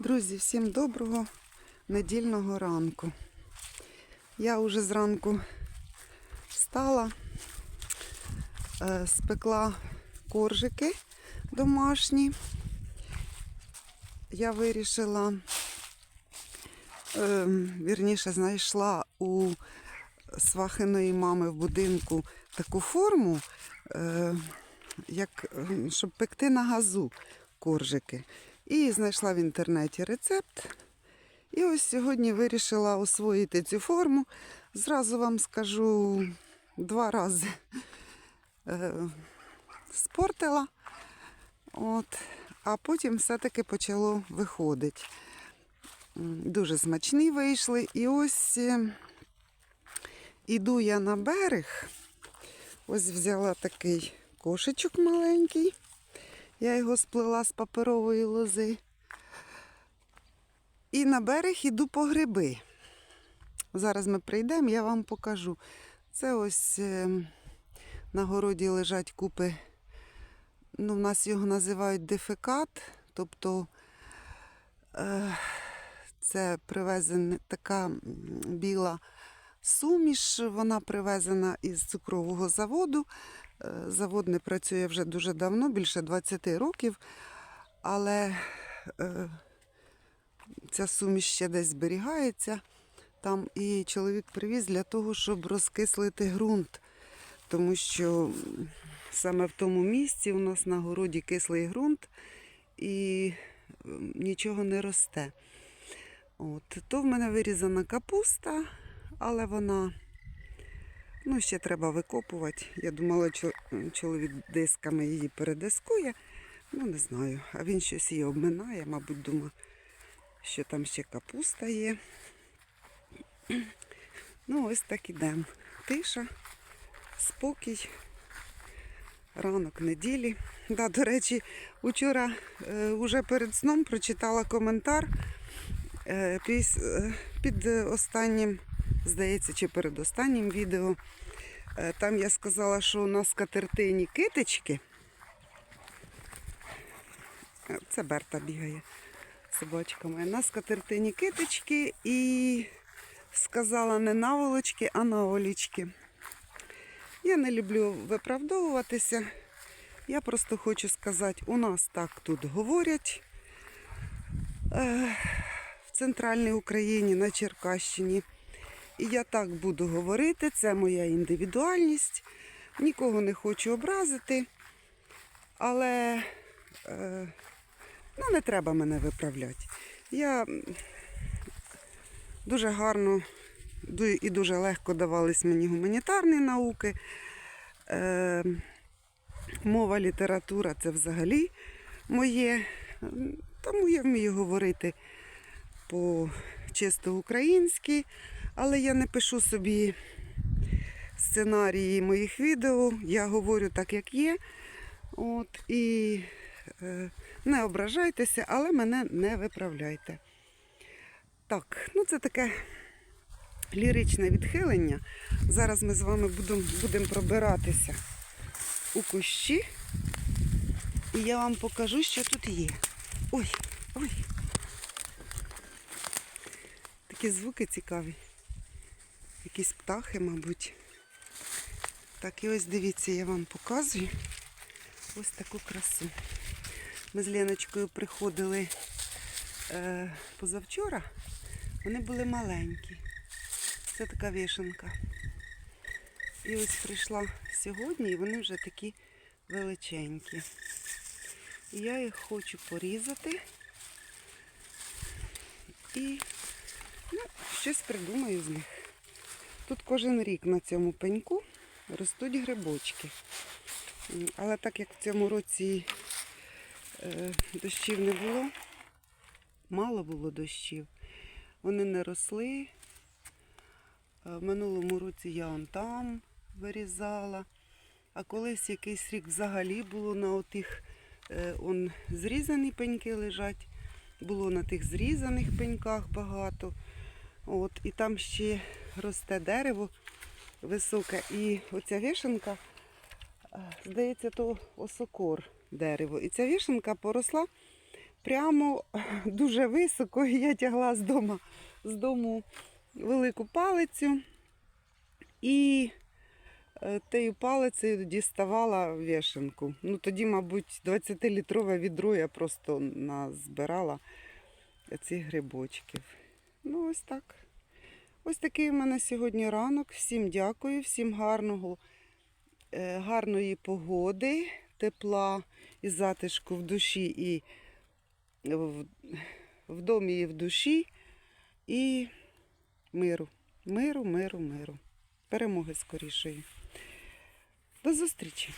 Друзі, всім доброго недільного ранку. Я вже зранку встала, е, спекла коржики домашні. Я вирішила, е, вірніше, знайшла у свахиної мами в будинку таку форму, е, як, щоб пекти на газу коржики. І знайшла в інтернеті рецепт. І ось сьогодні вирішила освоїти цю форму. Зразу вам скажу два рази е, спортила. От, а потім все-таки почало виходити. Дуже смачні вийшли. І ось е, іду я на берег. Ось взяла такий кошечок маленький. Я його сплела з паперової лози. І на берег іду по гриби. Зараз ми прийдемо, я вам покажу. Це ось е, на городі лежать купи. Ну, в нас його називають дефекат, тобто е, це привезена така біла суміш, вона привезена із цукрового заводу. Е, Завод не працює вже дуже давно, більше 20 років, але е, ця суміш ще десь зберігається там. І чоловік привіз для того, щоб розкислити ґрунт. Тому що саме в тому місці у нас на городі кислий ґрунт і нічого не росте. От. То в мене вирізана капуста, але вона Ну, ще треба викопувати. Я думала, чоловік дисками її передискує. Ну, не знаю. А він щось її обминає, мабуть, думає, що там ще капуста є. Ну, ось так ідемо. Тиша, спокій, ранок неділі. Да, до речі, учора е, уже перед сном прочитала коментар е, е, під останнім, здається, чи перед останнім відео. Е, Там я сказала, що у нас катертині китички. Е, Це Берта бігає собачка моя. У нас катертині китички і сказала не наволочки, а наволічки. Я не люблю виправдовуватися. Я просто хочу сказати, у нас так тут говорять е, в центральній Україні, на Черкащині. І я так буду говорити, це моя індивідуальність. Нікого не хочу образити, але е, ну, не треба мене виправляти. Я дуже гарно і дуже легко давались мені гуманітарні науки. Е, мова, література це взагалі моє. Тому я вмію говорити по чисто українськи, але я не пишу собі сценарії моїх відео. Я говорю так, як є. От, і е, не ображайтеся, але мене не виправляйте. Так, ну це таке ліричне відхилення. Зараз ми з вами будемо будем пробиратися у кущі. І я вам покажу, що тут є. Ой, ой. Такі звуки цікаві. Якісь птахи, мабуть. Так, і ось дивіться, я вам показую ось таку красу. Ми з Леночкою приходили е, позавчора, вони були маленькі. Це така вішенка. І ось прийшла сьогодні, і вони вже такі величенькі. І я їх хочу порізати і ну, щось придумаю з них. Тут кожен рік на цьому пеньку ростуть грибочки. Але так як в цьому році е, дощів не було, мало було дощів, вони не росли. Е, В минулому році я он там вирізала. А колись якийсь рік взагалі було на отих е, он зрізані пеньки лежать. Було на тих зрізаних пеньках багато. От, і там ще росте дерево високе. І оця вишенка, е, здається, то осокор дерево. І ця вишенка поросла прямо дуже високо, і я тягла з дому, з дому велику палицю і е, тією палицею діставала вішенку. Ну, тоді, мабуть, 20-літрове відро я просто назбирала цих грибочків. Ну, ось так. Ось такий у мене сьогодні ранок. Всім дякую, всім гарного, е, гарної погоди, тепла і затишку в душі і в, в домі і в душі. І миру. Миру, миру, миру. Перемоги скорішої. До зустрічі!